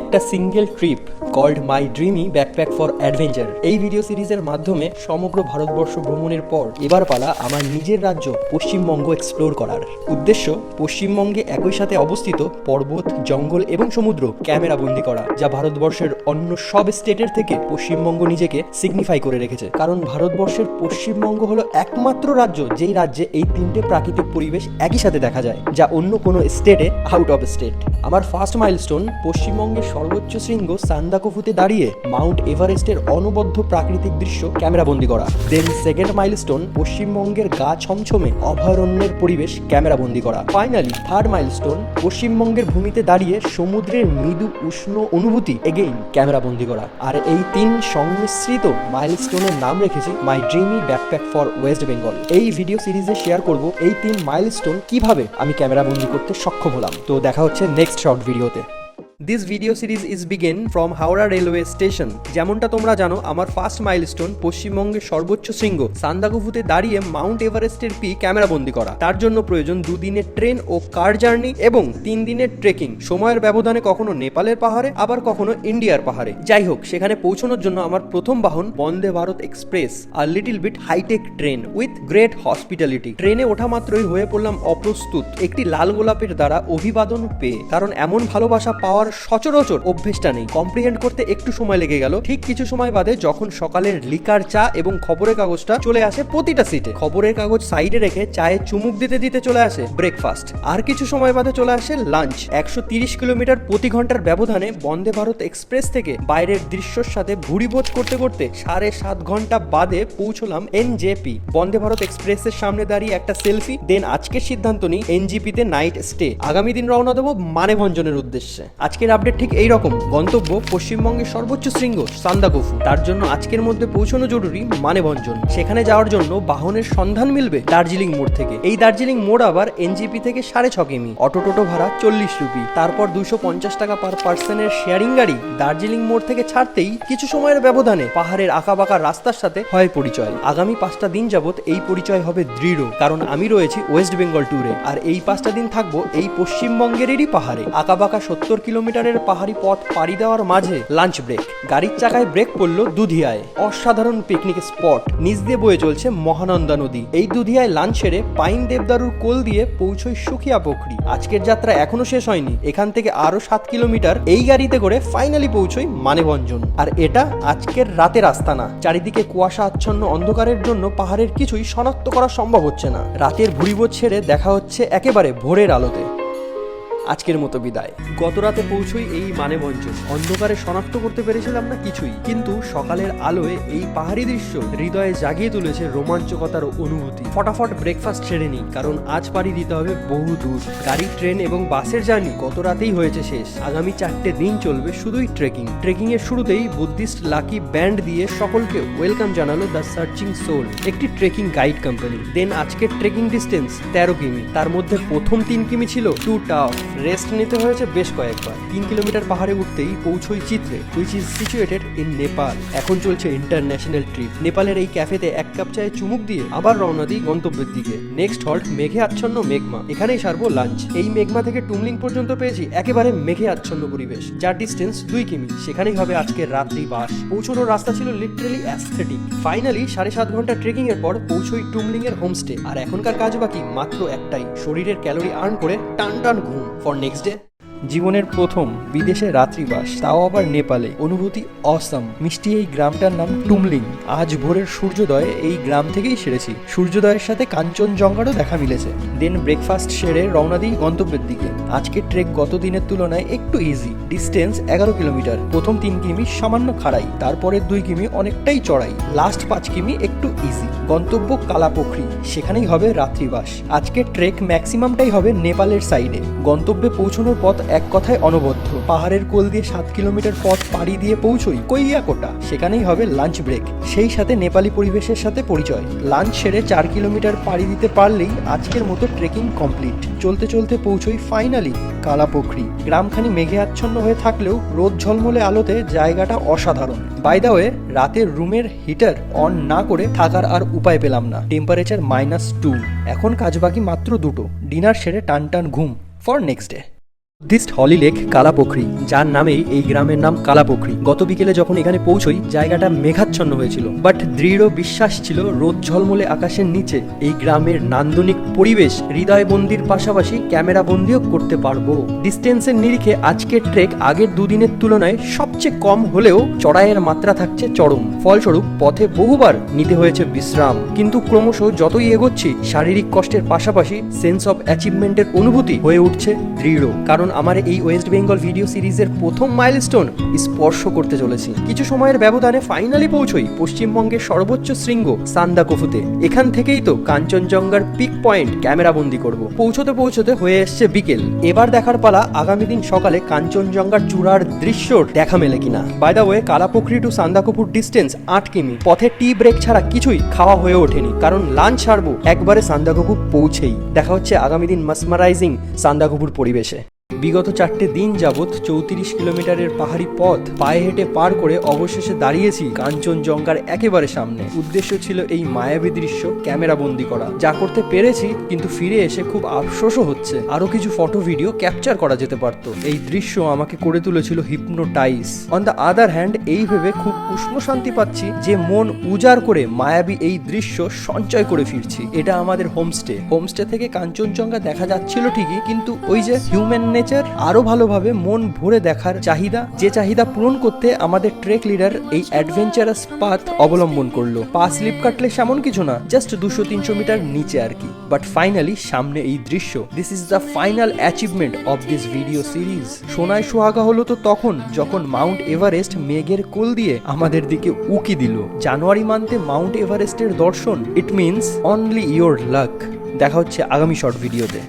একটা single trip called my dreamy backpack for adventure এই video সিরিজের মাধ্যমে সমগ্র ভারতবর্ষ ভ্রমণের পর এবার পালা আমার নিজের রাজ্য পশ্চিমবঙ্গ এক্সপ্লোর করার। উদ্দেশ্য, পশ্চিমবঙ্গে একই সাথে অবস্থিত পর্বত, জঙ্গল এবং সমুদ্র ক্যামেরা বন্দি করা, যা ভারতবর্ষের অন্য সব স্টেটের থেকে পশ্চিমবঙ্গ নিজেকে সিগনিফাই করে রেখেছে। কারণ ভারতবর্ষের পশ্চিমবঙ্গ হলো একমাত্র রাজ্য যেই রাজ্যে এই তিনটে প্রাকৃতিক পরিবেশ একই সাথে দেখা যায়, যা অন্য কোনো স্টেটে আউট অফ স্টেট আমার ফার্স্ট মাইলস্টোন পশ্চিমবঙ্গের সর্বোচ্চ শৃঙ্গ সান্দাকফুতে দাঁড়িয়ে মাউন্ট এভারেস্টের অনবদ্য প্রাকৃতিক দৃশ্য ক্যামেরাবন্দি করা। দেন সেকেন্ড মাইলস্টোন পশ্চিমবঙ্গের গা ছমছমে অভয়ারণ্যের পরিবেশ ক্যামেরাবন্দি করা। ফাইনালি থার্ড মাইলস্টোন পশ্চিমবঙ্গের ভূমিতে দাঁড়িয়ে সমুদ্রের মৃদু উষ্ণ অনুভূতি এগেইন ক্যামেরাবন্দি করা। আর এই তিন সংমিশ্রিত মাইলস্টোনের নাম রেখেছি my dreamy backpack for West Bengal. এই ভিডিও সিরিজে শেয়ার করব এই তিন মাইলস্টোন কীভাবে আমি ক্যামেরাবন্দি করতে সক্ষম হলাম। তো দেখা হচ্ছে নেক্সট শর্ট ভিডিওতে। This video series is begin from Howrah railway station যেমনটা তোমরা জানো, আমার ফার্স্ট মাইলস্টোন পশ্চিমবঙ্গের সর্বোচ্চ শৃঙ্গ সান্দাকফুতে দাঁড়িয়ে মাউন্ট এভারেস্টের পি ক্যামেরাবন্দি করা। তার জন্য প্রয়োজন দুদিনের ট্রেন ও কার জার্নি এবং তিন দিনের ট্রেকিং সময়ের ব্যবধানে কখনো নেপালের পাহাড়ে, আবার কখনো ইন্ডিয়ার পাহাড়ে। যাই হোক সেখানে পৌঁছানোর জন্য আমার প্রথম বাহন Vande Bharat express R little bit hi tech train with great hospitality ট্রেনে ওঠা মাত্রই হয়ে পড়লাম অপ্রস্তুত, একটি লাল গোলাপের দ্বারা অভিবাদন পেয়ে। কারণ এমন ভালোবাসা পাওয়ার সচরাচর অভ্যেসটা নেই। কম্প্রিহেন্ড করতে একটু সময় লেগে গেল। ঠিক কিছু সময় বাদে যখন সকালের লিকার চা এবং খবরের কাগজটা চলে আসে প্রতিটা সিটে খবরের কাগজ সাইডে রেখে চায়ে চুমুক দিতে দিতে চলে আসে ব্রেকফাস্ট আর কিছু সময় বাদে চলে আসে লাঞ্চ একশো কিলোমিটার প্রতি ঘণ্টার ব্যবধানে বন্দে ভারত এক্সপ্রেস থেকে বাইরের দৃশ্যর সাথে ভুড়িভোজ করতে করতে সাড়ে সাত ঘণ্টা বাদে পৌঁছলাম এনজেপি বন্দে ভারত এক্সপ্রেসের সামনে দাঁড়িয়ে একটা সেলফি দেন আজকের সিদ্ধান্ত নিই এনজিপিতে নাইট স্টে আগামী দিন রওনা দেবো মানেভঞ্জনের উদ্দেশ্যে। আজকের আপডেট ঠিক এই রকম গন্তব্য পশ্চিমবঙ্গের সর্বোচ্চ শৃঙ্গ সান্দাকফু তার জন্য আজকের মধ্যে পৌঁছানো জরুরি মানেভঞ্জন সেখানে যাওয়ার জন্য বাহনের সন্ধান মিলবে দার্জিলিং মোড় থেকে। এই দার্জিলিং মোড় আবার এনজিপি থেকে সাড়ে ছ কিমি। অটো টোটো ভাড়া চল্লিশ রুপি। তারপর দুশো পঞ্চাশ টাকা পার পার্সনের শেয়ারিং গাড়ি দার্জিলিং মোড় থেকে ছাড়তেই কিছু সময়ের ব্যবধানে পাহাড়ের আঁকাবাঁকা রাস্তার সাথে হয় পরিচয়। আগামী পাঁচটা দিন যাবত এই পরিচয় হবে দৃঢ়, কারণ আমি রয়েছি ওয়েস্ট বেঙ্গল ট্যুরে আর এই পাঁচটা দিন থাকব এই পশ্চিমবঙ্গেরই পাহাড়ে। আঁকাবাঁকা সত্তর কিলোমিটারের পাহাড়ি পথ পাড়ি দেওয়ার মাঝে লাঞ্চ ব্রেক গাড়ির চাকায় ব্রেক পড়ল দুধিয়ায়। অসাধারণ পিকনিক স্পট নিচ দিয়ে বয়ে চলছে মহানন্দা নদী। এই দুধিয়ায় লাঞ্চ সেরে পাইন দেবদারুর কোল দিয়ে পৌঁছই সুখিয়া পোখরি আজকের যাত্রা এখনও শেষ হয়নি। এখান থেকে আরও সাত কিলোমিটার এই গাড়িতে করে ফাইনালি পৌঁছই মানেভঞ্জন আর এটা আজকের রাতের আস্তানা। চারিদিকে কুয়াশা আচ্ছন্ন অন্ধকারের জন্য পাহাড়ের কিছুই শনাক্ত করা সম্ভব হচ্ছে না। রাতের ভুড়িবোধ ছেড়ে দেখা হচ্ছে একেবারে ভোরের আলোতে। আজকের মতো বিদায়। গত রাতে পৌঁছই এই মানেভঞ্জন অন্ধকারে শনাক্ত করতে পেরেছিলাম না কিছুই। কিন্তু সকালের আলোয় এই পাহাড়ি দৃশ্য হৃদয়ে জাগিয়ে তুলেছে রোমাঞ্চকতার অনুভূতি। ফটাফট ব্রেকফাস্ট সেরে নিই, কারণ আজ পাড়ি দিতে হবে বহু দূর। গাড়ি, ট্রেন এবং বাসের জার্নি গত রাতেই হয়েছে শেষ। আগামী চারটে দিন চলবে শুধুই ট্রেকিং ট্রেকিং এর শুরুতেই বুদ্ধিস্ট লাকি ব্যান্ড দিয়ে সকলকে ওয়েলকাম জানালো দ্য সার্চিং সোল একটি ট্রেকিং গাইড কোম্পানি দেন আজকের ট্রেকিং ডিস্টেন্স তেরো কিমি। তার মধ্যে প্রথম তিন কিমি ছিল টু টাফ রেস্ট নিতে হয়েছে বেশ কয়েকবার। তিন কিলোমিটার পাহাড়ে উঠতেই পৌঁছই চিত্রে which is situated in Nepal এখন চলছে ইন্টারন্যাশনাল ট্রিপ নেপালের এই ক্যাফেতে এক কাপ চায়ে চুমুক দিয়ে আবার রওনা দিই গন্তব্যের দিকে। নেক্সট হল্ট মেঘে আচ্ছন্ন মেঘমা। এখানেই সারবো লাঞ্চ এই মেঘমা থেকে টুমলিং পর্যন্ত পেয়েছি একেবারে মেঘে আচ্ছন্ন পরিবেশ, যার ডিস্টেন্স দুই কিমি। সেখানেই হবে আজকের রাত্রি বাস। পৌঁছানোর রাস্তা ছিল লিটারেলি অ্যাস্থেটিক ফাইনালি সাড়ে সাত ঘণ্টা ট্রেকিং এর পর পৌঁছই টুমলিং এর হোমস্টে আর এখনকার কাজ বাকি মাত্র একটাই, শরীরের ক্যালোরি আর্ন করে টান টান ঘুম। ফর নেক্সট ডে জীবনের প্রথম বিদেশে রাত্রিবাস তাও আবার নেপালে। অনুভূতি অসাম মিষ্টি এই গ্রামটার নাম টুমলিং। আজ ভোরের সূর্যোদয়ে এই গ্রাম থেকেই সেরেছি। সূর্যোদয়ের সাথে কাঞ্চনজঙ্ঘারও দেখা মিলেছে। দেন ব্রেকফাস্ট সেরে রওনা দিই গন্তব্যের দিকে। আজকে ট্রেক গত দিনের তুলনায় একটু ইজি ডিস্টেন্স এগারো কিলোমিটার। প্রথম তিন কিমি সামান্য খাড়াই। তারপরের দুই কিমি অনেকটাই চড়াই। লাস্ট পাঁচ কিমি একটু ইজি গন্তব্য কালাপোখরি। সেখানেই হবে রাত্রিবাস আজকে ট্রেক ম্যাক্সিমামটাই হবে নেপালের সাইডে গন্তব্যে পৌঁছানোর পথ এক কথায় অনবদ্য। পাহাড়ের কোল দিয়ে সাত কিলোমিটার পথ পাড়ি দিয়ে পৌঁছই কৈয়াকোটা। সেখানেই হবে লাঞ্চ ব্রেক সেই সাথে নেপালি পরিবেশের সাথে পরিচয়। লাঞ্চ সেরে চার কিলোমিটার পাড়ি দিতে পারলেই আজকের মতো ট্রেকিং কমপ্লিট চলতে চলতে পৌঁছই ফাইনালি কালাপোখরি। গ্রামখানি মেঘে আচ্ছন্ন হয়ে থাকলেও রোদ ঝলমলে আলোতে জায়গাটা অসাধারণ। বাই দা ওয়ে রাতের রুমের হিটার অন না করে থাকার আর উপায় পেলাম না। টেম্পারেচার মাইনাস টু এখন কাজ বাকি মাত্র দুটো। ডিনার সেরে টান টান ঘুম। For next day Buddhist holy lake Kalapokhri, যার নামেই এই গ্রামের নাম কালাপোখরি। গত বিকেলে যখন এখানে পৌঁছই, জায়গাটা মেঘাচ্ছন্ন হয়েছিল। বাট দৃঢ় বিশ্বাস ছিল রোদ ঝলমলে আকাশের নিচে। এই গ্রামের নান্দনিক পরিবেশ, হৃদয় বন্দির পাশাপাশি ক্যামেরা বন্দিও করতে পারব। ডিস্টেন্সের নিরিখে আজকের ট্রেক আগের দুদিনের তুলনায় সবচেয়ে কম হলেও চড়াইয়ের মাত্রা থাকছে চরম। ফলস্বরূপ, পথে বহুবার নিতে হয়েছে বিশ্রাম। কিন্তু ক্রমশ যতই এগোচ্ছি, শারীরিক কষ্টের পাশাপাশি সেন্স অব অ্যাচিভমেন্টের অনুভূতি হয়ে উঠছে দৃঢ়। কারণ আমার এই ওয়েস্ট বেঙ্গল ভিডিও সিরিজের প্রথম মাইলস্টোন স্পর্শ করতে চলেছি। কিছু সময়ের ব্যবধানে ফাইনালি পৌঁছই পশ্চিমবঙ্গের সর্বোচ্চ শৃঙ্গ সান্দাকফুতে। এখান থেকেই তো কাঞ্চনজঙ্ঘার পিক পয়েন্ট ক্যামেরা বন্দি করব। পৌঁছতে পৌঁছতে হয়ে এসছে বিকেল। এবার দেখার পালা আগামী দিন সকালে কাঞ্চনজঙ্ঘার চূড়ার দৃশ্যর দেখা মেলে কিনা। By way Kalapokhri to Sandakphu distance আট কিমি। পথে টি ব্রেক ছাড়া কিছুই খাওয়া হয়ে ওঠেনি। কারণ লাঞ্চ ছাড়বো, একবারে সান্দাকপুর পৌঁছেই। দেখা হচ্ছে আগামী দিন মাসমারাইজিং সান্দাকপুর পরিবেশে। বিগত চারটে দিন যাবৎ চৌত্রিশ কিলোমিটারের পাহাড়ি পথ পায়ে হেঁটে পার করে অবশেষে দাঁড়িয়েছি কাঞ্চনজঙ্ঘার একেবারে সামনে। উদ্দেশ্য ছিল এই মায়াবী দৃশ্য ক্যামেরা বন্দি করা। যা করতে পেরেছি, কিন্তু ফিরে এসে খুব আফসোসও হচ্ছে। আরও কিছু ফটো ভিডিও ক্যাপচার করা যেতে পারত। এই দৃশ্য আমাকে করে তুলেছিল hypnotize on the other hand এই ভেবে খুব উষ্ণ শান্তি পাচ্ছি যে মন উজাড় করে মায়াবী এই দৃশ্য সঞ্চয় করে ফিরছি। এটা আমাদের হোমস্টে। হোমস্টে থেকে কাঞ্চনজঙ্ঘা দেখা যাচ্ছিল ঠিকই, কিন্তু ওই যে হিউম্যান নেচার আরও ভালোভাবে মন ভরে দেখার চাহিদা, যে চাহিদা পূরণ করতে আমাদের ট্রেক লিডার এই অ্যাডভেঞ্চারাস পাথ অবলম্বন করল। পা স্লিপ কাটলে সেমন কিছু না জাস্ট দুশো তিনশো মিটার নিচে আর কি। বাট ফাইনালি সামনে এই দৃশ্য। This is the final achievement of this video series সোনায় সোহাগা হলো তো তখন, যখন মাউন্ট এভারেস্ট মেঘের কোল দিয়ে আমাদের দিকে উকি দিল। জানুয়ারি মান্থে মাউন্ট এভারেস্টের দর্শন। It means only your luck দেখা হচ্ছে আগামী শর্ট ভিডিওতে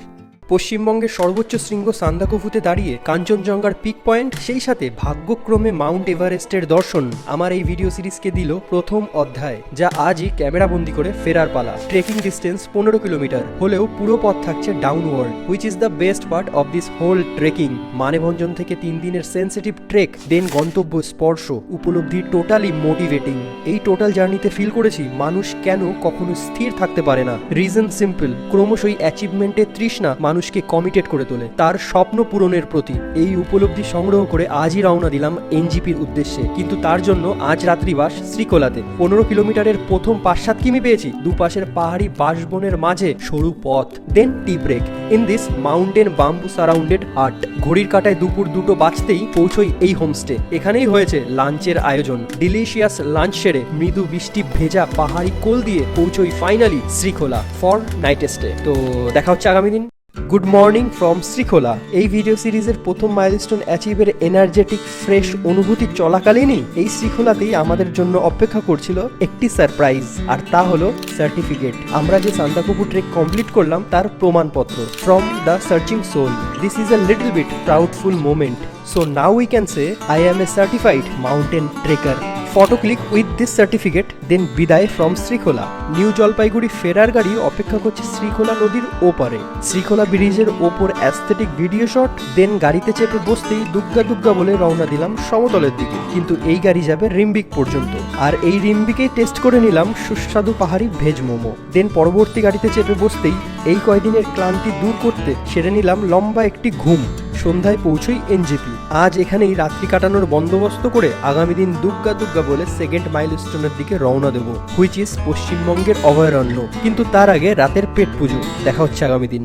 পশ্চিমবঙ্গের সর্বোচ্চ শৃঙ্গ সান্দাকফুতে দাঁড়িয়ে কাঞ্চনজঙ্ঘার পিক পয়েন্ট সেই সাথে ভাগ্যক্রমে মাউন্ট এভারেস্টের দর্শন আমার এই ভিডিও সিরিজকে দিল প্রথম অধ্যায়, যা আজই ক্যামেরা ক্যামেরাবন্দি করে ফেরার পালা। ট্রেকিং ডিস্টেন্স পনেরো কিলোমিটার, হলেও পুরো পথ থাকছে downward which is the best part of this whole trekking Manebhanjan থেকে তিন দিনের সেন্সিটিভ ট্রেক দেন গন্তব্য স্পর্শ, উপলব্ধি টোটালি মোটিভেটিং এই টোটাল জার্নিতে ফিল করেছি মানুষ কেন কখনো স্থির থাকতে পারে না। রিজন সিম্পল ক্রমশই অ্যাচিভমেন্টের তৃষ্ণা মানুষকে কমিটেড করে তোলে। তার স্বপ্ন পূরণের প্রতি এই উপলব্ধি সংগ্রহ করে আজই রওনা দিলাম এনজিপির উদ্দেশ্যে। কিন্তু তার জন্য আজ রাত্রিবাস শ্রীকোলাতে। পনেরো কিলোমিটারের প্রথম পাঁচ সাত কিমি পেয়েছি। দুপাশের পাহাড়ি বাঁশবনের মাঝে সরু পথ। Then tea break in this mountain bamboo surrounded hut ঘড়ির কাটায় দুপুর দুটো বাজতেই পৌঁছই এই হোমস্টে এখানেই হয়েছে লাঞ্চের আয়োজন। ডিলিশিয়াস লাঞ্চ সেরে মৃদু বৃষ্টি ভেজা পাহাড়ি কোল দিয়ে পৌঁছই finally Srikhola for night stay তো দেখা হচ্ছে আগামী দিন। গুড মর্নিং ফ্রম শ্রীখোলা এই ভিডিও সিরিজের প্রথম মাইলস্টোন অ্যাচিভের এনার্জেটিক ফ্রেশ অনুভূতি চলাকালীনই এই শ্রীখোলাতেই আমাদের জন্য অপেক্ষা করছিল একটি সারপ্রাইজ আর তা হলো সার্টিফিকেট আমরা যে সান্তাকুপু ট্রেক কমপ্লিট করলাম তার প্রমাণপত্র। From the searching soul this is a little bit proudful moment so now we can say I am a certified mountain trekker photo click with this certificate then বিদায় from Srikhola new Jalpaiguri ফেরার গাড়ি অপেক্ষা করছে শ্রীখোলা নদীর ওপারে। শ্রীখোলা ব্রিজের ওপর অ্যাস্থেটিক ভিডিও শট দেন গাড়িতে চেপে বসতেই দুগ্গা দুগ্গা বলে রওনা দিলাম সমতলের দিকে। কিন্তু এই গাড়ি যাবে রিম্বিক পর্যন্ত। আর এই রিম্বিকেই টেস্ট করে নিলাম সুস্বাদু পাহাড়ি ভেজ মোমো। দেন পরবর্তী গাড়িতে চেপে বসতেই এই কয়দিনের ক্লান্তি দূর করতে সেরে নিলাম লম্বা একটি ঘুম। সন্ধ্যায় পৌঁছই এনজেপি আজ এখানেই রাত্রি কাটানোর বন্দোবস্ত করে আগামী দিন দুগ্গা দুগ্গা বলে সেকেন্ড মাইল মাইলস্টোনের দিকে রওনা দেব হুইচ ইস পশ্চিমবঙ্গের অভয়ারণ্য। কিন্তু তার আগে রাতের পেট পুজো, দেখা হচ্ছে আগামী দিন।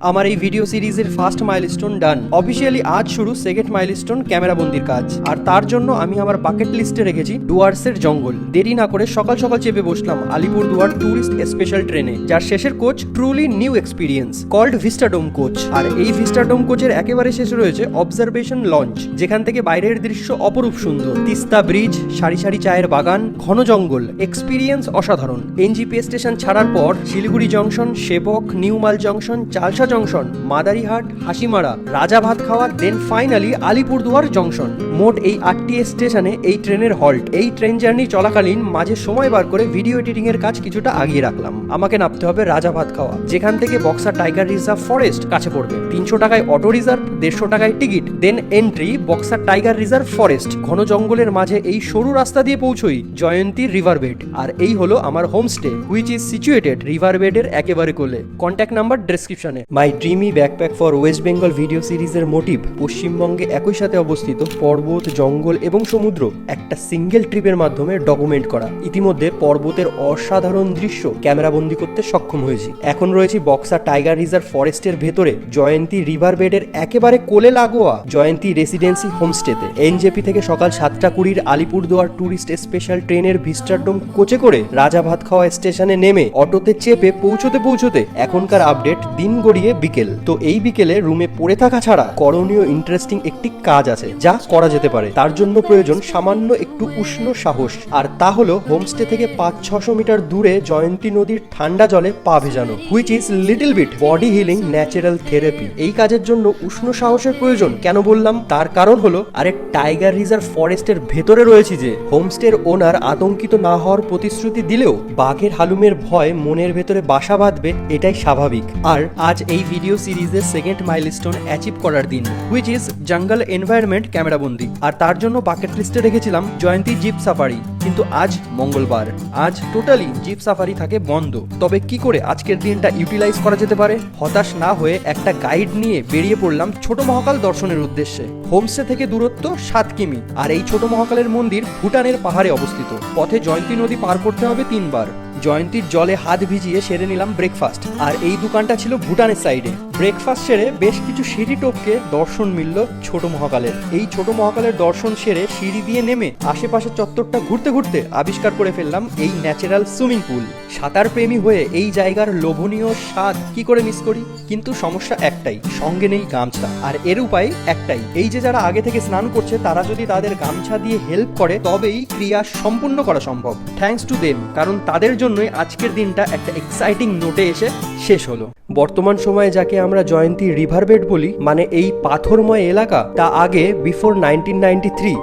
আমার এই ভিডিও সিরিজের ফার্স্ট মাইলস্টোন ডান অফিসিয়ালি আজ শুরু সেকেন্ড মাইলস্টোন ক্যামেরা বন্দির কাজ। আর তার জন্য আমি আমার বাকেট লিস্টে রেখেছি ডুয়ার্সের জঙ্গল। দেরি না করে সকাল সকাল চেপে বসলাম আলিপুর দুয়ার ট্যুরিস্ট স্পেশাল ট্রেনে যার শেষের coach truly new experience called Vistadome coach আর এই ভিস্টাডোম কোচের একেবারে শেষে রয়েছে অবজারভেশন লঞ্চ যেখান থেকে বাইরের দৃশ্য অপরূপ সুন্দর। তিস্তা ব্রিজ সারি সারি চায়ের বাগান, ঘন জঙ্গল এক্সপিরিয়েন্স অসাধারণ। এনজিপি স্টেশন ছাড়ার পর Siliguri junction Sevoke New Mal junction Chalsa junction Madarihat Hasimara রাজা ভাত খাওয়া দেন ফাইনালি আলিপুরদুয়ার জংশন মোট এই আটটি স্টেশনে এই ট্রেনের হল্ট এই ট্রেন জার্নি চলাকালীন মাঝে সময় বার করে ভিডিও এডিটিং এর কাজ কিছুটা আগিয়ে রাখলাম। আমাকে নামতে হবে রাজা ভাত খাওয়া যেখান থেকে বক্সার টাইগার রিজার্ভ ফরেস্ট কাছে পড়বে। তিনশো টাকায় অটো রিজার্ভ দেড়শো টাকায় টিকিট দেন এন্ট্রি বক্সার টাইগার রিজার্ভ ফরেস্ট ঘন জঙ্গলের মাঝে এই সরু রাস্তা দিয়ে পৌঁছই জয়ন্তী রিভার বেড আর এই হলো আমার homestay which is situated river বেডের একেবারে কোলে। কন্ট্যাক্ট নাম্বার ডেসক্রিপশনে my dreamy backpack for West Bengal video সিরিজের মোটিভ পশ্চিমবঙ্গে একই সাথে অবস্থিত পর্বত, জঙ্গল এবং সমুদ্র। একটা সিঙ্গেল ট্রিপের মাধ্যমে ডকুমেন্ট করা। ইতিমধ্যে পর্বতের অসাধারণ দৃশ্য ক্যামেরাবন্দি করতে সক্ষম হয়েছি। এখন রয়েছি বক্সা টাইগার রিজার্ভ ফরেস্টের ভেতরে জয়ন্তী রিভার বেডের একেবারে কোলে লাগোয়া জয়ন্তী রেসিডেন্সি হোমস্টেতে এনজেপি থেকে সকাল সাতটা কুড়ির আলিপুরদুয়ার ট্যুরিস্ট স্পেশাল ট্রেনের ভিস্টারডোম কোচে করে রাজা ভাত খাওয়া স্টেশনে নেমে অটোতে চেপে পৌঁছতে পৌঁছতে এখনকার আপডেট দিন গড়িয়ে বিকেল। তো এই বিকেলে রুমে পড়ে থাকা ছাড়া করণীয় ইন্টারেস্টিং একটি কাজ আছে, যা করা যেতে পারে। তার জন্য প্রয়োজন সামান্য একটু উষ্ণ সাহস। আর তা হলো হোমস্টে থেকে পাঁচ ছশো মিটার দূরে জয়ন্তী নদীর ঠান্ডা জলে পা ভেজানো which is little bit body healing natural therapy এই কাজের জন্য উষ্ণ সাহসের প্রয়োজন কেন বললাম? তার কারণ হলো, আরে টাইগার রিজার্ভ ফরেস্টের ভেতরে রয়েছে যে হোমস্টের ওনার আতঙ্কিত না হওয়ার প্রতিশ্রুতি দিলেও বাঘের হালুমের ভয় মনের ভেতরে বাসা বাঁধবে, এটাই স্বাভাবিক। আর আজ এই ভিডিও সিরিজের সেকেন্ড মাইলস্টোন অ্যাচিভ করার দিন হুইচ ইজ জঙ্গল এনভায়রনমেন্ট ক্যামেরাবন্দি। আর তার জন্য বাকেট লিস্টে রেখেছিলাম জয়ন্তী জিপ সাফারি কিন্তু আজ মঙ্গলবার। আজ টোটালি জিপ সাফারি থাকে বন্ধ। তবে কি করে আজকের দিনটা ইউটিলাইজ করা যেতে পারে? হতাশ না হয়ে একটা গাইড নিয়ে বেরিয়ে পড়লাম ছোট মহাকাল দর্শনের উদ্দেশ্যে। হোমস্টে থেকে দূরত্ব সাত কিমি। আর এই ছোট মহাকালের মন্দির ভুটানের পাহাড়ে অবস্থিত। পথে জয়ন্তী নদী পার করতে হবে তিনবার। জয়ন্তীর জলে হাত ভিজিয়ে সেরে নিলাম ব্রেকফাস্ট আর এই দোকানটা ছিল ভুটানের সাইডে ব্রেকফাস্ট সেরে বেশ কিছু সিঁড়ি টপকে দর্শন মিলল ছোট মহাকালের। এই ছোট মহাকালের দর্শন সেরে সিঁড়ি দিয়ে নেমে আশেপাশে চত্বরটা ঘুরতে ঘুরতে আবিষ্কার করে ফেললাম এই ন্যাচারাল সুইমিং পুল। সাঁতার প্রেমী হয়ে এই জায়গার লোভনীয় স্বাদ কি করে মিস করি? কিন্তু সমস্যা একটাই, সঙ্গে নেই গামছা। আর এর উপায় একটাই, এই যে যারা আগে থেকে স্নান করছে, তারা যদি তাদের গামছা দিয়ে হেল্প করে, তবেই ক্রিয়া সম্পূর্ণ করা সম্ভব। থ্যাঙ্কস টু দেম কারণ তাদের জন্যই আজকের দিনটা একটা এক্সাইটিং নোটে এসে শেষ হলো। বর্তমান সময়ে যাকে আমরা জয়ন্তী রিভার বেড বলি মানে এই পাথরময় এলাকা, তা আগে, বিফোর নাইনটিন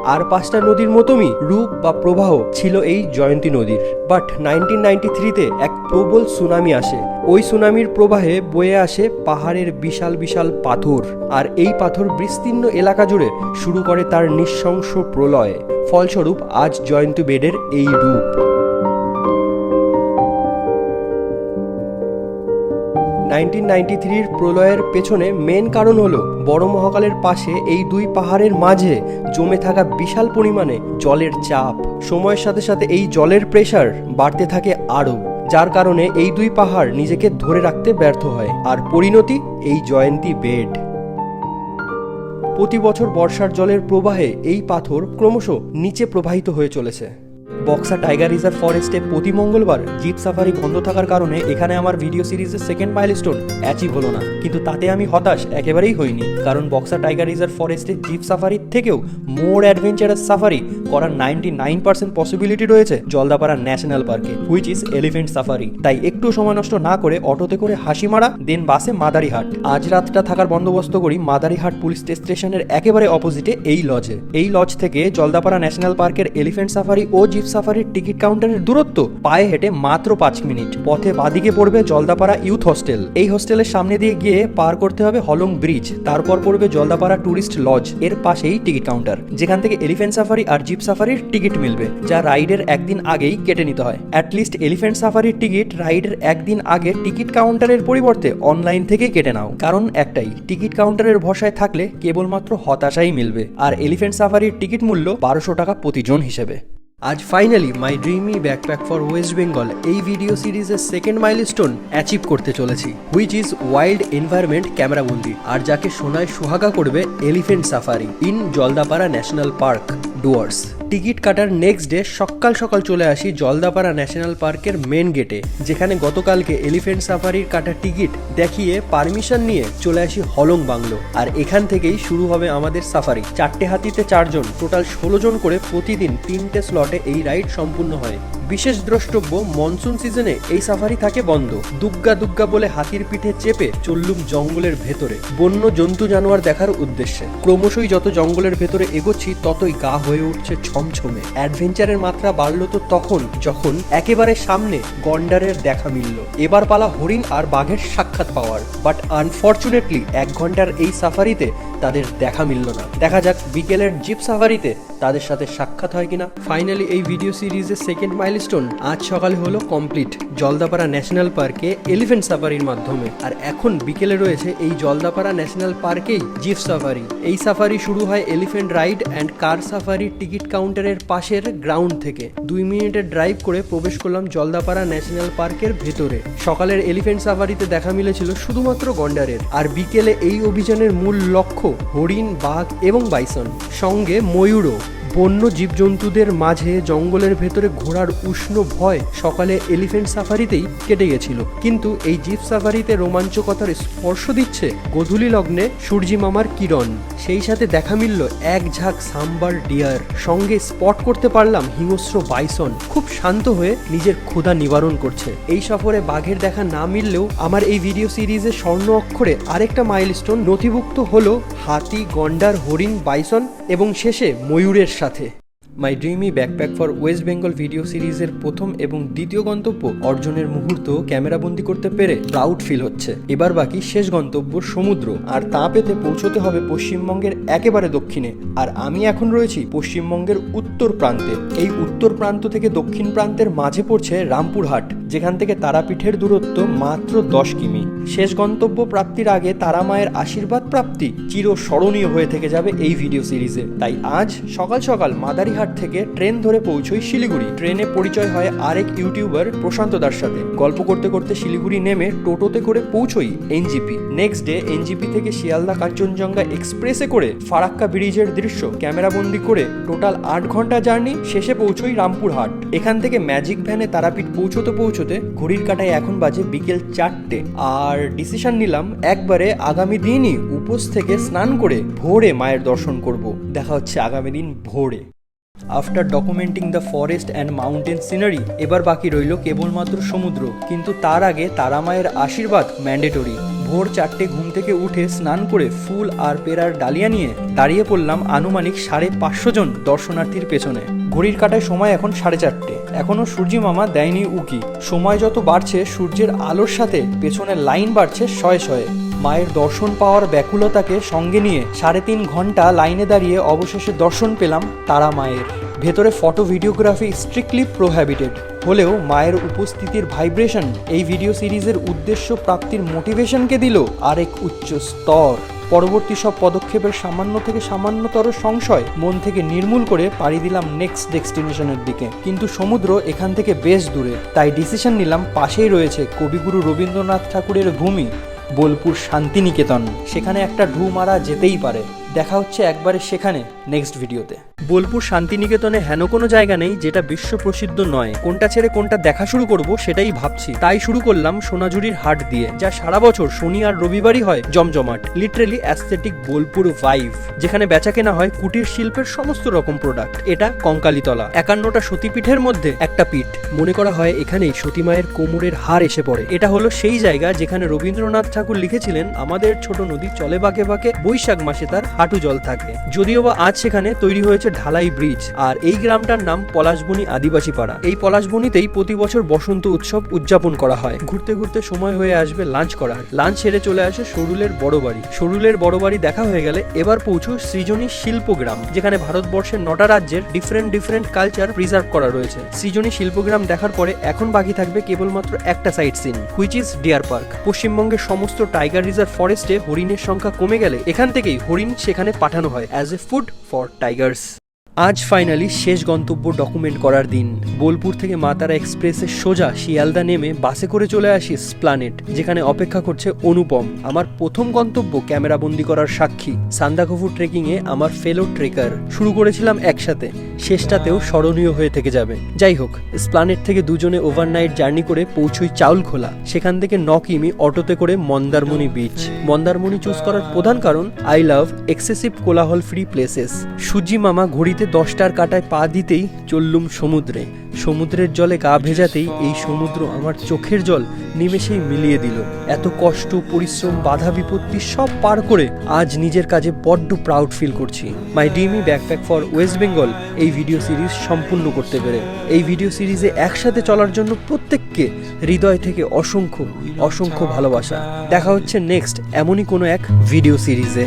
আর পাঁচটা নদীর মতনই রূপ বা প্রবাহ ছিল এই জয়ন্তী নদীর। বাট নাইনটিন নাইনটি থ্রিতে এক প্রবল সুনামি আসে। ওই সুনামির প্রবাহে বয়ে আসে পাহাড়ের বিশাল বিশাল পাথর, আর এই পাথর বিস্তীর্ণ এলাকা জুড়ে শুরু করে তার নিঃশংস প্রলয়। ফলস্বরূপ, আজ জয়ন্তী বেডের এই রূপ। নাইনটিন নাইনটি থ্রির প্রলয়ের পেছনে মেন কারণ হলো, বড় মহাকালের পাশে এই দুই পাহাড়ের মাঝে জমে থাকা বিশাল পরিমাণে জলের চাপ। সময়ের সাথে সাথে এই জলের প্রেশার বাড়তে থাকে আরও, যার কারণে এই দুই পাহাড় নিজেকে ধরে রাখতে ব্যর্থ হয়। আর পরিণতি, এই জয়ন্তী বেড। প্রতি বছর বর্ষার জলের প্রবাহে এই পাথর ক্রমশ নিচে প্রবাহিত হয়ে চলেছে। বক্সা টাইগার রিজার্ভ ফরেস্টে প্রতি মঙ্গলবার জিপ সাফারি বন্ধ থাকার কারণে এখানে আমার ভিডিও সিরিজের সেকেন্ড মাইল মাইলস্টোন অ্যাচিভ হলো না। কিন্তু তাতে আমি হতাশ, একেবারেই হইনি। কারণ বক্সা টাইগার রিজার্ভ ফরেস্টে জিপ সাফারির থেকেও মোর অ্যাডভেঞ্চারাস সাফারি করার নাইনটি নাইন পার্সেন্ট পসিবিলিটি রয়েছে জলদাপাড়া ন্যাশনাল পার্কে হুইচ ইজ এলিফেন্ট সাফারি তাই একটু সময় নষ্ট না করে অটোতে করে হাসিমারা দেন বাসে মাদারিহাট। আজ রাতটা থাকার বন্দোবস্ত করি মাদারিহাট পুলিশ স্টেশনের একেবারে অপোজিটে এই লজে এই লজ থেকে জলদাপাড়া ন্যাশনাল পার্কের এলিফেন্ট সাফারি ও জিপ সাফারির টিকিট কাউন্টারের দূরত্ব পায়ে হেঁটে মাত্র পাঁচ মিনিট। পথে বাদিকে পড়বে জলদাপাড়া ইউথ হোস্টেল এই হোস্টেলের সামনে দিয়ে গিয়ে পার করতে হবে হলং ব্রিজ তারপর পড়বে জলদাপাড়া ট্যুরিস্ট লজ এর পাশেই টিকিট কাউন্টার যেখান থেকে এলিফেন্ট সাফারি আর জিপ সাফারির টিকিট মিলবে, যা রাইডের একদিন আগেই কেটে নিতে হয়। অ্যাটলিস্ট এলিফেন্ট সাফারির টিকিট রাইডের একদিন আগে টিকিট কাউন্টারের পরিবর্তে অনলাইন থেকে কেটে নাও। কারণ একটাই টিকিট কাউন্টারের ভরসায় থাকলে কেবলমাত্র হতাশাই মিলবে। আর এলিফেন্ট সাফারির টিকিট মূল্য বারোশো টাকা প্রতিজন হিসেবে। আজ finally my dreamy backpack for West Bengal এই ভিডিও সিরিজের সেকেন্ড মাইলস্টোন অ্যাচিভ করতে চলেছি হুইচ ইজ ওয়াইল্ড এনভায়রনমেন্ট ক্যামেরাবন্দি আর যাকে সোনায় সোহাগা করবে elephant safari in Jaldapara national park Dooars ticket cutter next day সকাল সকাল চলে আসি জলদাপাড়া ন্যাশনাল পার্কের মেন গেটে যেখানে গতকালকে এলিফেন্ট সাফারির কাটা টিকিট দেখিয়ে পারমিশন নিয়ে চলে আসি হলং বাংলো। আর এখান থেকেই শুরু হবে আমাদের সাফারি চারটে হাতিতে চারজন টোটাল ষোলো জন করে প্রতিদিন তিনটে স্লটে এই রাইড সম্পূর্ণ হয়। বিশেষ দ্রষ্টব্য, মনসুন সিজনে এই সাফারি থাকে বন্ধ। দুগ্গা দুগ্গা বলে হাতির পিঠে চেপে চললুম জঙ্গলের ভেতরে। বন্য জন্তু জানোয়ার দেখার উদ্দেশ্যে। ক্রমশই যত জঙ্গলের ভেতরে এগোচ্ছি, ততই গা হয়ে উঠছে ছমছমে। অ্যাডভেঞ্চারের মাত্রা বাড়লো তো তখন, যখন একেবারে সামনে গন্ডারের দেখা মিলল। এবার পালা হরিণ আর বাঘের সাক্ষাৎ পাওয়ার। বাট আনফর্চুনেটলি, এক ঘণ্টার এই সাফারিতে তাদের দেখা মিলল না। দেখা যাক বিকেলের জিপ সাফারিতে তাদের সাথে সাক্ষাৎ হয় কিনা। ফাইনালি এই ভিডিও সিরিজের সেকেন্ড মাইলস্টোন আজ সকালে হলো কমপ্লিট জলদাপাড়া ন্যাশনাল পার্কে এলিফেন্ট সাফারির মাধ্যমে। আর এখন বিকেলে রয়েছে এই জলদাপাড়া ন্যাশনাল পার্কেই জিপ সাফারি এই সাফারি শুরু হয় এলিফেন্ট রাইড অ্যান্ড কার সাফারির টিকিট কাউন্টারের পাশের গ্রাউন্ড থেকে। দুই মিনিটের ড্রাইভ করে প্রবেশ করলাম জলদাপাড়া ন্যাশনাল পার্কের ভেতরে। সকালের এলিফেন্ট সাফারিতে দেখা মিলেছিল শুধুমাত্র গন্ডারের। আর বিকেলে এই অভিযানের মূল লক্ষ্য হরিণ, বাঘ এবং বাইসন সঙ্গে ময়ূরও। বন্য জীবজন্তুদের মাঝে জঙ্গলের ভেতরে ঘোরার উষ্ণ ভয় সকালে এলিফেন্ট সাফারিতেই কেটে গেছিল। কিন্তু এই জিপ সাফারিতে রোমাঞ্চকতার স্পর্শ দিচ্ছে গধূলি লগ্নে সূর্যি মামার কিরণ। সেই সাথে দেখা মিলল এক ঝাঁক সাম্বার ডিয়ার। সঙ্গে স্পট করতে পারলাম হিংস্র বাইসন। খুব শান্ত হয়ে নিজের ক্ষুধা নিবারণ করছে। এই সফরে বাঘের দেখা না মিললেও আমার এই ভিডিও সিরিজের স্বর্ণ অক্ষরে আরেকটা মাইলস্টোন নথিভুক্ত হলো হাতি, গন্ডার, হরিণ, বাইসন এবং শেষে ময়ূরের সাথে। My dreamy backpack for West Bengal video সিরিজের প্রথম এবং দ্বিতীয় গন্তব্য অর্জনের মুহূর্ত ক্যামেরাবন্দি করতে পেরে প্রাউড ফিল হচ্ছে। এবার বাকি শেষ গন্তব্য সমুদ্র। আর তা পেতে পৌঁছতে হবে পশ্চিমবঙ্গের একেবারে দক্ষিণে। আর আমি এখন রয়েছি পশ্চিমবঙ্গের উত্তর প্রান্তে। এই উত্তর প্রান্ত থেকে দক্ষিণ প্রান্তের মাঝে পড়ছে রামপুরহাট, যেখান থেকে তারাপীঠের দূরত্ব মাত্র দশ কিমি। শেষ গন্তব্য প্রাপ্তির আগে তারা মায়ের আশীর্বাদ প্রাপ্তি চির স্মরণীয় হয়ে থেকে যাবে এই ভিডিও সিরিজে তাই আজ সকাল সকাল মাদারিহাট থেকে ট্রেন ধরে পৌঁছই শিলিগুড়ি। ট্রেনে পরিচয় হয় আরেক ইউটিউবার প্রশান্ত দার সাথে। গল্প করতে করতে শিলিগুড়ি নেমে টোটোতে করে পৌঁছই এনজিপি নেক্সট ডে এনজিপি থেকে শিয়ালদা কাঞ্চনজঙ্ঘা এক্সপ্রেসে করে ফারাক্কা ব্রিজের দৃশ্য, ক্যামেরাবন্দি করে টোটাল আট ঘণ্টা জার্নি, শেষে পৌঁছই রামপুরহাট। এখান থেকে ম্যাজিক ভ্যানে তারাপীঠ পৌঁছতে পৌঁছতে ঘড়ির কাটায় এখন বাজে বিকেল চারটে। আর ডিসিশন নিলাম, একবারে আগামী দিনই উপোস থেকে স্নান করে ভোরে মায়ের দর্শন করব। দেখা হচ্ছে আগামী দিন ভোরে। After documenting the forest and mountain scenery এবার বাকি রইল কেবলমাত্র সমুদ্র, কিন্তু তার আগে তারা মায়ের আশীর্বাদ ম্যান্ডেটরি ভোর চারটে ঘুম থেকে উঠে স্নান করে ফুল আর পেরার ডালিয়া নিয়ে দাঁড়িয়ে পড়লাম আনুমানিক সাড়ে পাঁচশো জন দর্শনার্থীর পেছনে। ঘড়ির কাটায় সময় এখন সাড়ে চারটে। এখনও সূর্যি মামা দেয়নি উকি। সময় যত বাড়ছে, সূর্যের আলোর সাথে পেছনের লাইন বাড়ছে শয়ে শয়ে। মায়ের দর্শন পাওয়ার ব্যাকুলতাকে সঙ্গে নিয়ে সাড়ে তিন ঘণ্টা লাইনে দাঁড়িয়ে অবশেষে দর্শন পেলাম তারা মায়ের। ভেতরে ফটো ভিডিওগ্রাফি স্ট্রিক্টলি প্রোহ্যাবিটেড। হলেও মায়ের উপস্থিতির ভাইব্রেশন এই ভিডিও সিরিজের উদ্দেশ্য প্রাপ্তির মোটিভেশনকে দিল আরেক উচ্চ স্তর। পরবর্তী সব পদক্ষেপের সামান্য থেকে সামান্যতর সংশয় মন থেকে নির্মূল করে পাড়ি দিলাম নেক্সট ডেস্টিনেশনের দিকে। কিন্তু সমুদ্র এখান থেকে বেশ দূরে। তাই ডিসিশন নিলাম পাশেই রয়েছে কবিগুরু রবীন্দ্রনাথ ঠাকুরের ভূমি, বোলপুর শান্তিনিকেতন। সেখানে একটা ঢু মারা যেতেই পারে। দেখা হচ্ছে একবারে সেখানে। নেক্সট ভিডিওতে। বোলপুর শান্তিনিকেতনে হেন কোনো জায়গা নেই যেটা বিশ্ব প্রসিদ্ধ নয়। কোনটা ছেড়ে কোনটা দেখা শুরু করব সেটাই ভাবছি। তাই শুরু করলাম সোনাঝুরির হাট দিয়ে, যা সারা বছর শনি আর রবিবারই হয় জমজমাট লিটারেলি অ্যাস্থেটিক বোলপুর ভাইভ যেখানে বেচা কেনা হয় কুটির শিল্পের সমস্ত রকম প্রোডাক্ট এটা কঙ্কালিতলা। একান্নটা সতীপীঠের মধ্যে একটা পীঠ। মনে করা হয় এখানেই সতীমায়ের কোমরের হার এসে পড়ে। এটা হলো সেই জায়গা যেখানে রবীন্দ্রনাথ ঠাকুর লিখেছিলেন, আমাদের ছোট নদী চলে বাঁকে বাঁকে বৈশাখ মাসে তার হাঁটু জল থাকে। যদিও বা আজ সেখানে তৈরি হয়েছে ঢালাই ব্রিজ, আর এই গ্রামটার নাম পলাশবনি আদিবাসী পাড়া এই পলাশবনিতেই প্রতি বছর বসন্ত উৎসব উদযাপন করা হয়। ঘুরতে ঘুরতে সময় হয়ে আসবে লাঞ্চ করার। লাঞ্চ সেরে চলে আসে সরুলের বড় বাড়ি। সরুলের বড় বাড়ি দেখা হয়ে গেলে এবার পৌঁছো সৃজনী শিল্পগ্রাম যেখানে ভারতবর্ষের নটা রাজ্যের ডিফারেন্ট ডিফারেন্ট কালচার প্রিজার্ভ করা রয়েছে। সৃজনী শিল্পগ্রাম দেখার পরে এখন বাকি থাকবে কেবলমাত্র একটা sight scene which is deer park পশ্চিমবঙ্গের সমস্ত টাইগার রিজার্ভ ফরেস্টে হরিণের সংখ্যা কমে গেলে এখান থেকেই হরিণ সেখানে পাঠানো হয় as a food for tigers আজ ফাইনালি শেষ গন্তব্য ডকুমেন্ট করার দিন। বোলপুর থেকে মাতারা এক্সপ্রেসের সোজা শিয়ালদা নেমে বাসে করে চলে আসি স্প্লানেট, যেখানে অপেক্ষা করছে অনুপম। আমার প্রথম গন্তব্য ক্যামেরাবন্দি করার সাক্ষী। সান্দাকফু ট্রেকিং এ আমার ফেলো ট্রেকার শুরু করেছিলাম একসাথে, শেষটাতেও স্মরণীয় হয়ে থেকে যাবে। যাই হোক, স্প্লানেট থেকে দুজনে ওভারনাইট জার্নি করে পৌঁছই চাউল খোলা। সেখান থেকে ন কিমি অটোতে করে মন্দারমণি বিচ মন্দারমণি চুজ করার প্রধান কারণ আই লাভ এক্সেসিভ কোলাহল ফ্রি প্লেসেস সুজি মামা ঘড়িতে দশটার কাটায় পা দিতেই চললুম সমুদ্রে। সমুদ্রের জলে গা ভেজাতেই এই সমুদ্র আমার চোখের জল নিমেষেই মিলিয়ে দিল। এত কষ্ট, পরিশ্রম, বাধা বিপত্তি সব পার করে আজ নিজের কাজে বড্ড প্রাউড ফিল করছি। মাই ডিমি ব্যাকপ্যাক ফর ওয়েস্ট বেঙ্গল এই ভিডিও সিরিজ সম্পূর্ণ করতে পেরে। এই ভিডিও সিরিজে একসাথে চলার জন্য প্রত্যেককে হৃদয় থেকে অসংখ্য অসংখ্য ভালোবাসা। দেখা হচ্ছে নেক্সট এমনই কোনো এক ভিডিও সিরিজে